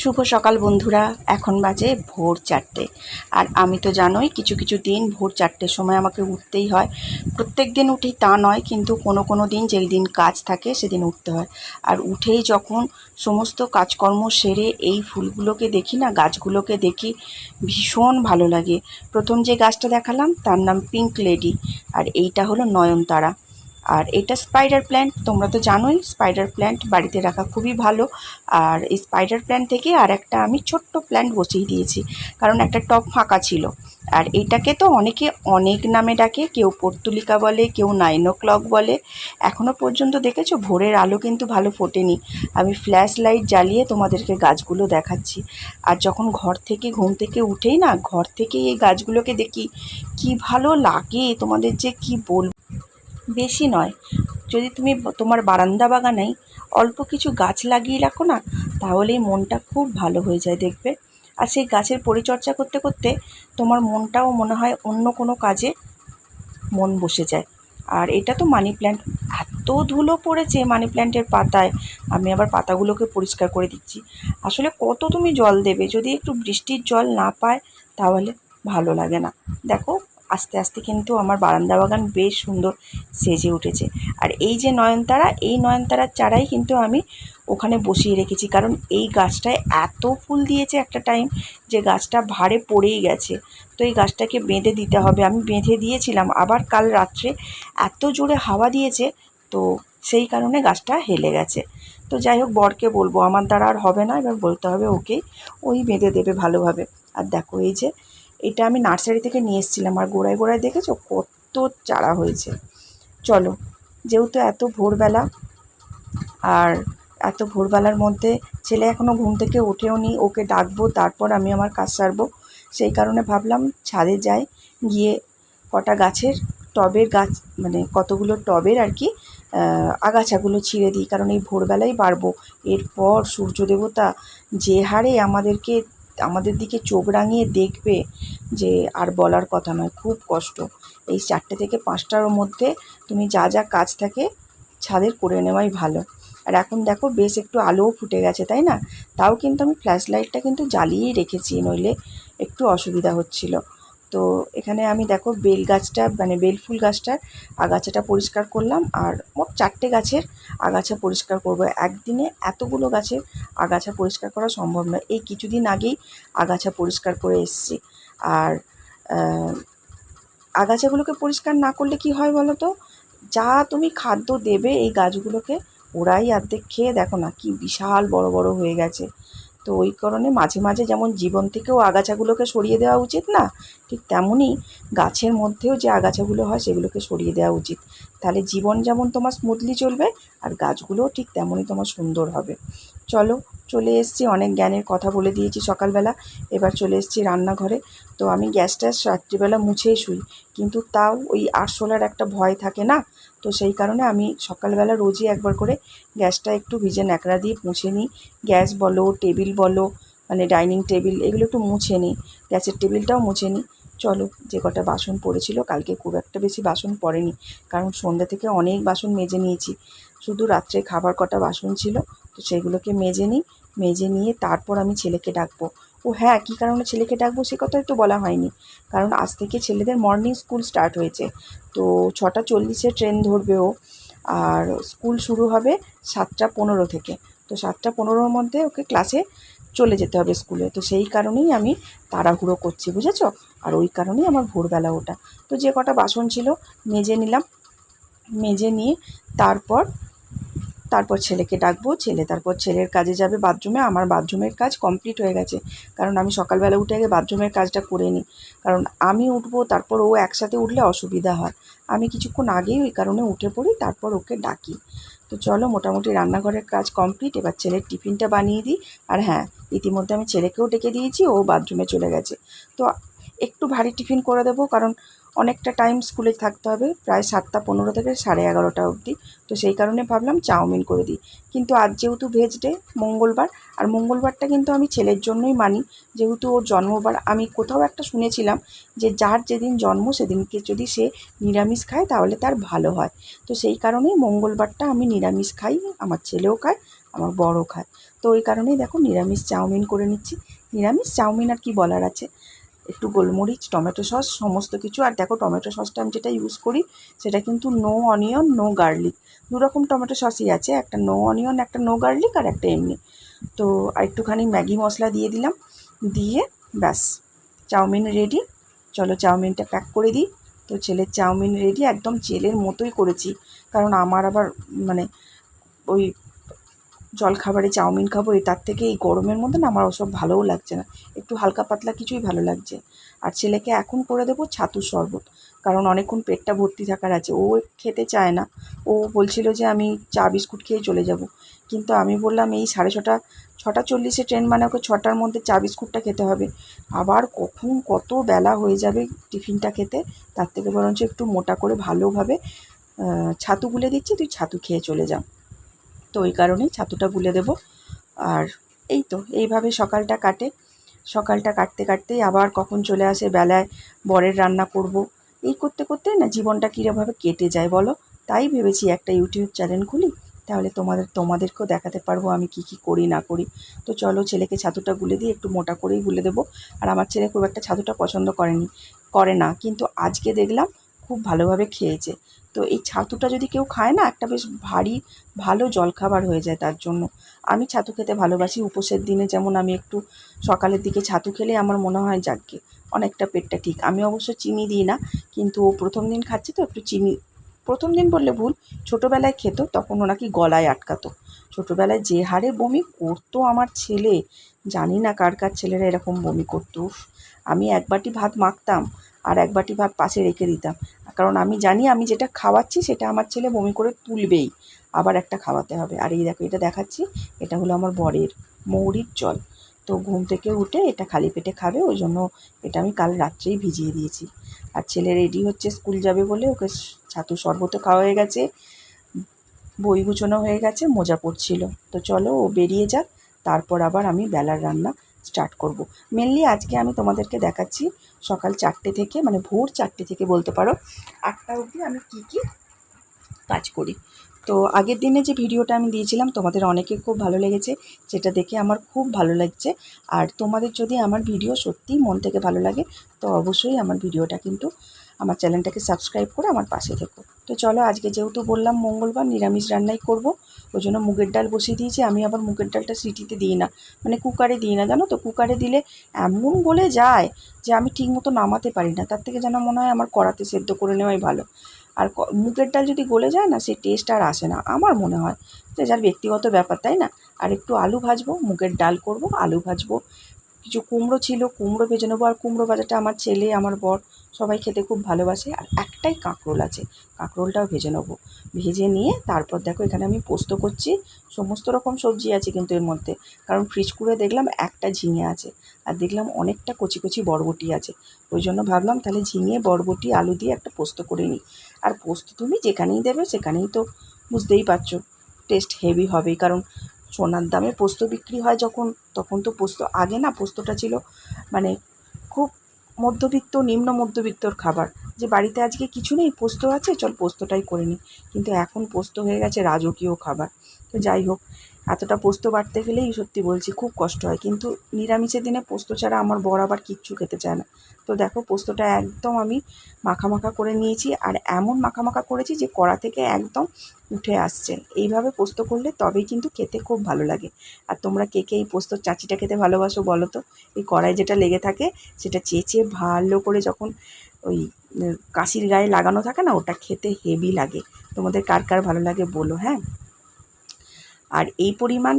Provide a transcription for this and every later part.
শুভ সকাল বন্ধুরা, এখন বাজে ভোর চারটে। আর আমি তো জানোই, কিছু কিছু দিন ভোর চারটের সময় আমাকে উঠতেই হয়। প্রত্যেক দিন উঠি তা নয়, কিন্তু কোনো কোনো দিন যেই দিন কাজ থাকে সেদিন উঠতে হয়। আর উঠেই যখন সমস্ত কাজকর্ম সেরে এই ফুলগুলোকে দেখি না, গাছগুলোকে দেখি, ভীষণ ভালো লাগে। প্রথম যে গাছটা দেখালাম, তার নাম পিঙ্ক লেডি, আর এইটা হলো নয়নতারা। আর এটা স্পাইডার প্ল্যান্ট তোমরা তো জানোই স্পাইডার প্ল্যান্ট বাড়িতে রাখা খুবই ভালো। আর এই স্পাইডার প্ল্যান্ট থেকে আর একটা আমি ছোট্ট প্ল্যান্ট বসিয়ে দিয়েছি, কারণ একটা টপ ফাঁকা ছিল। আর এটাকে তো অনেকে অনেক নামে ডাকে, কেউ পর্তুলিকা বলে, কেউ নাইন ও ক্লক বলে। এখনও পর্যন্ত দেখেছ, ভোরের আলো কিন্তু ভালো ফোটেনি। আমি ফ্ল্যাশ লাইট জ্বালিয়ে তোমাদেরকে গাছগুলো দেখাচ্ছি। আর যখন ঘর থেকে, ঘুম থেকে উঠেই না, ঘর থেকেই এই গাছগুলোকে দেখি, কি ভালো লাগে তোমাদের যে কি বলব। বেশি নয়। যদি তুমি তোমার বারান্দা বাগানেই অল্প কিছু গাছ লাগিয়ে রাখো না, তাহলেই মনটা খুব ভালো হয়ে যায় দেখবে। আর সেই গাছের পরিচর্যা করতে করতে তোমার মনটাও মনে হয় অন্য কোনো কাজে মন বসে যায়। আর এটা তো মানি প্ল্যান্ট এত ধুলো পড়েছে মানি প্ল্যান্টের পাতায়। আমি আবার পাতাগুলোকে পরিষ্কার করে দিচ্ছি। আসলে কত তুমি জল দেবে? যদি একটু বৃষ্টির জল না পায়, তাহলে ভালো লাগে না। দেখো আস্তে আস্তে কিন্তু আমার বারান্দা বাগান বেশ সুন্দর সেজে উঠেছে। আর এই যে নয়নতারা, এই নয়নতারার চারাই কিন্তু আমি ওখানে বসিয়ে রেখেছি। কারণ এই গাছটায় এত ফুল দিয়েছে একটা টাইম যে গাছটা ভারে পড়েই গেছে। তো এই গাছটাকে বেঁধে দিতে হবে। আমি বেঁধে দিয়েছিলাম, আবার কাল রাত্রে এত জোরে হাওয়া দিয়েছে তো সেই কারণে গাছটা হেলে গেছে। তো যাই হোক, বরকে বলব, আমার দ্বারা আর হবে না, এবার বলতে হবে ওকেই, ওই বেঁধে দেবে ভালোভাবে। আর দেখো এই যে এটা আমি নার্সারি থেকে নিয়ে এসেছিলাম। আর গোড়ায় গোড়ায় দেখেছ? কত চারা হয়েছে। চলো, যেহেতু এত ভোরবেলা, আর এত ভোরবেলার মধ্যে ছেলে এখনও ঘুম থেকে উঠেও নি, ওকে ডাকবো, তারপর আমি আমার কাজ সারবো। সেই কারণে ভাবলাম ছাদে যাই, গিয়ে কটা গাছের টবের গাছ মানে কতগুলো টবের আর কি আগাছাগুলো ছিঁড়ে দিই। কারণ এই ভোরবেলাই বাড়বো। এরপর সূর্য দেবতা যে হারে আমাদেরকে আমাদের দিকে চোখ রাঙিয়ে দেখবে যে আর বলার কথা নয়, খুব কষ্ট। এই চারটে থেকে পাঁচটার মধ্যে তুমি যা যা কাজ থাকে ছাদের করে নেওয়াই ভালো। আর এখন দেখো বেশ একটু আলোও ফুটে গেছে, তাই না? তাও কিন্তু আমি ফ্ল্যাশ লাইটটা কিন্তু জ্বালিয়েই রেখেছি, নইলে একটু অসুবিধা হচ্ছিল। তো এখানে আমি দেখো বেল গাছটা মানে বেল ফুল গাছটার আগাছাটা পরিষ্কার করলাম আর মোট চারটে গাছের আগাছা পরিষ্কার করব। একদিনে এতগুলো গাছের আগাছা পরিষ্কার করা সম্ভব নয়। এই কিছুদিন আগেই আগাছা পরিষ্কার করে এসছি। আর আগাছাগুলোকে পরিষ্কার না করলে কি হয় বলো তো? যা তুমি খাদ্য দেবে এই গাছগুলোকে ওরাই অর্ধেক খেয়ে দেখো না কি বিশাল বড় বড় হয়ে গেছে। তো ওই কারণে মাঝে মাঝে যেমন জীবন থেকেও আগাছাগুলোকে সরিয়ে দেওয়া উচিত না, ঠিক তেমনই গাছের মধ্যেও যে আগাছাগুলো হয় সেগুলোকে সরিয়ে দেওয়া উচিত। তাহলে জীবন যেমন তোমার স্মুথলি চলবে আর গাছগুলোও ঠিক তেমনই তোমার সুন্দর হবে। চলো, চলে এসেছি, অনেক জ্ঞানের কথা বলে দিয়েছি সকালবেলা। এবার চলে এসেছি রান্নাঘরে। তো আমি গ্যাসটা রাত্রিবেলা মুছেই শুই। কিন্তু তাও ওই আরশোলার একটা ভয় থাকে না? তো সেই কারণে আমি সকালবেলা রোজই একবার করে গ্যাসটা একটু ভিজে ন্যাকড়া দিয়ে মুছে নিই। গ্যাস বলো, টেবিল বলো মানে ডাইনিং টেবিল এগুলো একটু মুছে নিই। গ্যাসের টেবিলটাও মুছে নিই। চলো, যে কটা বাসন পড়েছিল কালকে খুব একটা বেশি বাসন পড়েনি, কারণ সন্ধ্যা থেকে অনেক বাসন মেজে নিয়েছি। শুধু রাত্রে খাবার কটা বাসন ছিল, তো সেগুলোকে মেজে নিই। মেজে নিয়ে তারপর আমি ছেলেকে ডাকবো। ও হ্যাঁ কী কারণে ছেলেকে ডাকবো সে কথাই তো বলা হয়নি। কারণ আজ থেকে ছেলেদের মর্নিং স্কুল স্টার্ট হয়েছে। তো ছটা চল্লিশে ট্রেন ধরবে ও। আর স্কুল শুরু হবে সাতটা পনেরো থেকে। তো সাতটা পনেরোর মধ্যে ওকে ক্লাসে চলে যেতে হবে স্কুলে তো সেই কারণেই আমি তাড়াহুড়ো করছি, বুঝেছ? আর ওই কারণেই আমার ভোরবেলা ওটা। তো যে কটা বাসন ছিল, মেজে নিলাম। মেজে নিয়ে তারপর তারপর ছেলেকে ডাকবো, ছেলে তারপর ছেলের কাজে যাবে, বাথরুমে, আমার বাথরুমের কাজ কমপ্লিট হয়ে গেছে। কারণ আমি সকালবেলা উঠে আগে বাথরুমের কাজটা করে নিই। কারণ আমি উঠবো, তারপর ও একসাথে উঠলে অসুবিধা হয়। আমি কিছুক্ষণ আগেই ওই কারণে উঠে পড়ি, তারপর ওকে ডাকি। তো চলো, মোটামুটি রান্নাঘরের কাজ কমপ্লিট, এবার ছেলের টিফিনটা বানিয়ে দিই। আর হ্যাঁ ইতিমধ্যে আমি ছেলেকেও ডেকে দিয়েছি, ও বাথরুমে চলে গেছে। তো একটু ভারী টিফিন করে দেবো, কারণ অনেকটা টাইম স্কুলে থাকতে হবে, প্রায় সাতটা পনেরো থেকে সাড়ে এগারোটা অবধি। তো সেই কারণে ভাবলাম চাউমিন করে দিই। কিন্তু আজ যেহেতু ভেজ ডে মঙ্গলবার, আর মঙ্গলবারটা কিন্তু আমি ছেলের জন্যই মানি। যেহেতু ওর জন্মবার, আমি কোথাও একটা শুনেছিলাম যে যার যেদিন জন্ম, সেদিনকে যদি সে নিরামিষ খায়, তাহলে তার ভালো হয়। তো সেই কারণেই মঙ্গলবারটা আমি নিরামিষ খাই, আমার ছেলেও খায়, আমার বড়ও খায়। তো ওই কারণেই দেখো নিরামিষ চাউমিন করে নিচ্ছি। নিরামিষ চাউমিন আর কি বলার আছে? একটু গোলমরিচ, টমেটো সস, সমস্ত কিছু। আর দেখো, টমেটো সসটা আমি যেটা ইউজ করি, সেটা কিন্তু নো অনিয়ন নো গার্লিক দু রকম টমেটো সসই আছে, একটা নো অনিয়ন একটা নো গার্লিক আর একটা এমনি। তো আর একটুখানি ম্যাগি মশলা দিয়ে দিলাম। দিয়ে ব্যাস, চাউমিন রেডি চলো চাউমিনটা প্যাক করে দিই। তো ছেলের চাউমিন রেডি একদম জেলের মতোই করেছি। কারণ আমার আবার মানে ওই জলখাবারে চাউমিন খাব তার থেকে এই গরমের মধ্যে না আমার ওসব ভালোও লাগছে না। একটু হালকা পাতলা কিছুই ভালো লাগছে। আর ছেলেকে এখন করে দেবো ছাতুর শরবত, কারণ অনেকক্ষণ পেটটা ভর্তি থাকার আছে। ও খেতে চায় না। ও বলছিল যে আমি চা বিস্কুট খেয়ে চলে যাব। কিন্তু আমি বললাম, এই সাড়ে ছটা ছটা চল্লিশে ট্রেন মানে ওকে ছটার মধ্যে চা বিস্কুটটা খেতে হবে। আবার কখন কত বেলা হয়ে যাবে টিফিনটা খেতে? তার থেকে বরঞ্চ একটু মোটা করে ভালোভাবে ছাতু গুলে দিচ্ছি, তুই ছাতু খেয়ে চলে যা। তো ওই কারণেই ছাতুটা গুলে দেবো। আর এই তো, এইভাবে সকালটা কাটে। সকালটা কাটতে কাটতেই আবার কখন চলে আসে, বেলায় বরের রান্না করব। এই করতে করতে না জীবনটা কীরকমভাবে কেটে যায় বলো? তাই ভেবেছি একটা ইউটিউব চ্যানেল খুলি, তাহলে তোমাদের, তোমাদেরকেও দেখাতে পারব আমি কি কি করি, না করি। তো চলো ছেলেকে ছাতুটা গুলে দিই একটু মোটা করেই গুলে দেবো। আর আমার ছেলে খুব একটা ছাতুটা পছন্দ করেনি, করে না। কিন্তু আজকে দেখলাম খুব ভালোভাবে খেয়েছে। তো এই ছাতুটা যদি কেউ খায় না, একটা বেশ ভারী, ভালো জলখাবার হয়ে যায় তার জন্য। আমি ছাতু খেতে ভালোবাসি। উপোসের দিনে যেমন আমি একটু সকালের দিকে ছাতু খেলে আমার মনে হয়, যাকে অনেকটা পেটটা ঠিক। আমি অবশ্য চিনি দিই না, কিন্তু ও প্রথম দিন খাচ্ছে তো একটু চিনি। প্রথম দিন বললে ভুল, ছোটোবেলায় খেত, তখন ওনাকে গলায় আটকাতো। ছোটোবেলায় যে হারে বমি করতো আমার ছেলে, জানি না কার কার ছেলেরা এরকম বমি করতো। আমি এক বাটি ভাত মাখতাম আর এক বাটি ভাত পাশে রেখে দিতাম। কারণ আমি জানি আমি যেটা খাওয়াচ্ছি সেটা আমার ছেলে বমি করে তুলবেই। আবার একটা খাওয়াতে হবে। আর এই দেখো, এটা দেখাচ্ছি। এটা হলো আমার বরের মৌরির জল তো ঘুম থেকে উঠে এটা খালি পেটে খাবে, ওই জন্য এটা আমি কাল রাত্রেই ভিজিয়ে দিয়েছি। আর ছেলে রেডি হচ্ছে, স্কুল যাবে বলে ওকে ছাতু শরবত খাওয়া হয়ে গেছে, বই গুছানো হয়ে গেছে, মোজা পড়ছিল তো চলো ও বেরিয়ে যাক, তারপর আবার আমি বেলার রান্না স্টার্ট করব। মেনলি আজকে আমি তোমাদেরকে দেখাচ্ছি সকাল চারটে থেকে মানে ভোর চারটে থেকে বলতে পারো, আটটা অবধি আমি কি কি কাজ করি তো আগের দিনে যে ভিডিওটা আমি দিয়েছিলাম, তোমাদের অনেকে খুব ভালো লেগেছে যেটা দেখে আমার খুব ভালো লাগছে আর তোমাদের যদি আমার ভিডিও সত্যিই মন থেকে ভালো লাগে, তো অবশ্যই আমার ভিডিওটা কিন্তু আমার চ্যানেলটাকে সাবস্ক্রাইব করে আমার পাশে থেকো। তো চলো আজকে যেহেতু বললাম মঙ্গলবার নিরামিষ রান্নাই করব, ওই জন্য মুগের ডাল বসিয়ে দিয়েছি। আমি আবার মুগের ডালটা সিটিতে দিই না মানে কুকারে দিই না, জানো তো? কুকারে দিলে এমন গলে যায় যে আমি ঠিকমতো নামাতে পারি না। তার থেকে যেন মনে হয় আমার কড়াতে সেদ্ধ করে নেওয়াই ভালো। আর মুগের ডাল যদি গলে যায় না, সে টেস্ট আর আসে না, আমার মনে হয়। যে যার ব্যক্তিগত ব্যাপার, তাই না? আর একটু আলু ভাজবো, মুগের ডাল করব, আলু ভাজবো। কিছু কুমড়ো ছিল, কুমড়ো ভেজে নেব। আর কুমড়ো ভাজাটা আমার ছেলে, আমার বর সবাই খেতে খুব ভালোবাসে। আর একটাই কাঁকরোল আছে, কাঁকরোলটাও ভেজে নেব। ভেজে নিয়ে তারপর দেখো এখানে আমি পোস্ত করছি। সমস্ত রকম সবজি আছে কিন্তু এর মধ্যে। কারণ ফ্রিজ করে দেখলাম একটা ঝিঙে আছে। আর দেখলাম অনেকটা কচি কচি বরবটি আছে। ওই জন্য ভাবলাম তাহলে ঝিঙে, বরবটি, আলু দিয়ে একটা পোস্ত করে নিই। আর পোস্ত তুমি যেখানেই দেবে সেখানেই তো বুঝতেই পারছ টেস্ট হেভি হবেই। কারণ সোনার দামে পোস্ত বিক্রি হয় যখন, তখন তো পোস্ত, আগে না পোস্তটা ছিল মানে খুব মধ্যবিত্ত, নিম্ন মধ্যবিত্তর খাবার। যে বাড়িতে আজকে কিছু নেই, পোস্ত আছে, চল পোস্তটাই করে নিই কিন্তু এখন পোস্ত হয়ে গেছে রাজকীয় খাবার। তো যাই হোক এতটা পোস্ত বাটতে গেলেই সত্যি বলছি খুব কষ্ট হয়। কিন্তু নিরামিষের দিনে পোস্ত ছাড়া আমার বর আবার কিচ্ছু খেতে চায় না। তো দেখো পোস্তটা একদম আমি মাখা মাখা করে নিয়েছি আর এমন মাখা মাখা করেছি যে কড়া থেকে একদম উঠে আসছে। এইভাবে পোস্ত করলে তবেই কিন্তু খেতে খুব ভালো লাগে। আর তোমরা কে কে এই পোস্তর চাচিটা খেতে ভালোবাসো বলো তো? এই কড়াই যেটা লেগে থাকে সেটা চেঁচে ভালো করে যখন ওই কাশির গায়ে লাগানো থাকে না, ওটা খেতে হেভি লাগে। তোমাদের কার কার ভালো লাগে বলো হ্যাঁ? আর এই পরিমাণ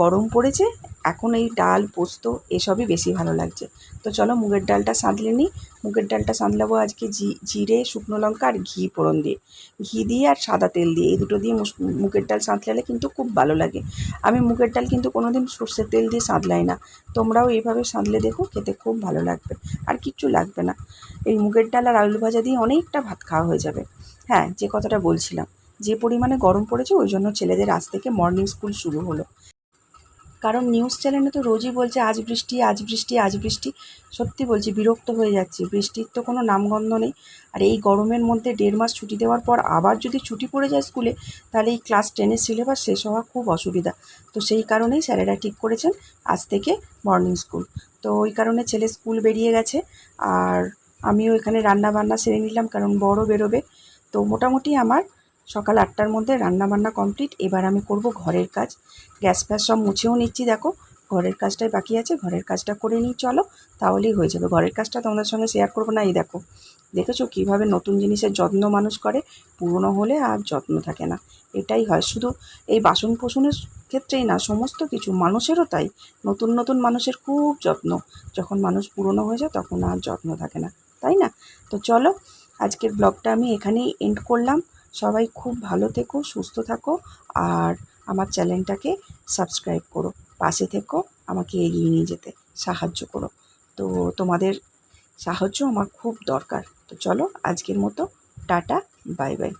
গরম পড়েছে, এখন এই ডাল, পোস্ত এসবই বেশি ভালো লাগছে। তো চলো মুগের ডালটা সাঁতলে নিই। মুগের ডালটা সাঁতলাবো আজকে জিরে, শুকনো লঙ্কা আর ঘি ফোড়ন দিয়ে। ঘি দিয়ে আর সাদা তেল দিয়ে। এই দুটো দিয়ে মুগের ডাল সাঁতলালে কিন্তু খুব ভালো লাগে। আমি মুগের ডাল কিন্তু কোনো দিন সর্ষের তেল দিয়ে সাঁতলাই না। তোমরাও এইভাবে সাঁতলে দেখো, খেতে খুব ভালো লাগবে। আর কিচ্ছু লাগবে না। এই মুগের ডাল আর আলু ভাজা দিয়ে অনেকটা ভাত খাওয়া হয়ে যাবে। হ্যাঁ যে কথাটা বলছিলাম। যে পরিমাণে গরম পড়েছে, ওই জন্য ছেলেদের আজ থেকে মর্নিং স্কুল শুরু হলো। কারণ নিউজ চ্যানেলে তো রোজই বলছে, আজ বৃষ্টি আজ বৃষ্টি আজ বৃষ্টি। সত্যি বলছি, বিরক্ত হয়ে যাচ্ছি। বৃষ্টির তো কোনো নামগন্ধ নেই। আর এই গরমের মধ্যে দেড় মাস ছুটি দেওয়ার পর আবার যদি ছুটি পড়ে যায় স্কুলে তাহলে এই ক্লাস টেনের সিলেবাস শেষ হওয়া খুব অসুবিধা। তো সেই কারণেই স্যারেরা ঠিক করেছেন, আজ থেকে মর্নিং স্কুল তো ওই কারণে ছেলে স্কুল বেরিয়ে গেছে। আর আমিও এখানে রান্না বান্না সেরে নিলাম, কারণ বড় বেরোবে। তো মোটামুটি আমার সকাল আটটার মধ্যে রান্না বান্না কমপ্লিট। এবার আমি করব ঘরের কাজ। গ্যাস ফ্যাস সব মুছেও নিচ্ছি, দেখো। ঘরের কাজটাই বাকি আছে, ঘরের কাজটা করে নিই, চলো। তাহলেই হয়ে যাবে। ঘরের কাজটা তোমাদের সঙ্গে শেয়ার করব না, এই দেখো। দেখেছ কীভাবে নতুন জিনিসের যত্ন মানুষ করে? পুরনো হলে আর যত্ন থাকে না। এটাই হয়। শুধু এই বাসন কোসনের ক্ষেত্রেই না, সমস্ত কিছু মানুষেরও তাই। নতুন নতুন মানুষের খুব যত্ন। যখন মানুষ পুরনো হয়ে যায়, তখন আর যত্ন থাকে না। তাই না? তো চলো, আজকের ব্লগটা আমি এখানেই এন্ড করলাম। সবাই খুব ভালো থেকো, সুস্থ থাকো আর আমার চ্যানেলটাকে সাবস্ক্রাইব করো। পাশে থেকো, আমাকে এগিয়ে নিয়ে যেতে সাহায্য করো। তো তোমাদের সাহায্য আমার খুব দরকার। তো চলো আজকের মতো, টাটা, বাই বাই।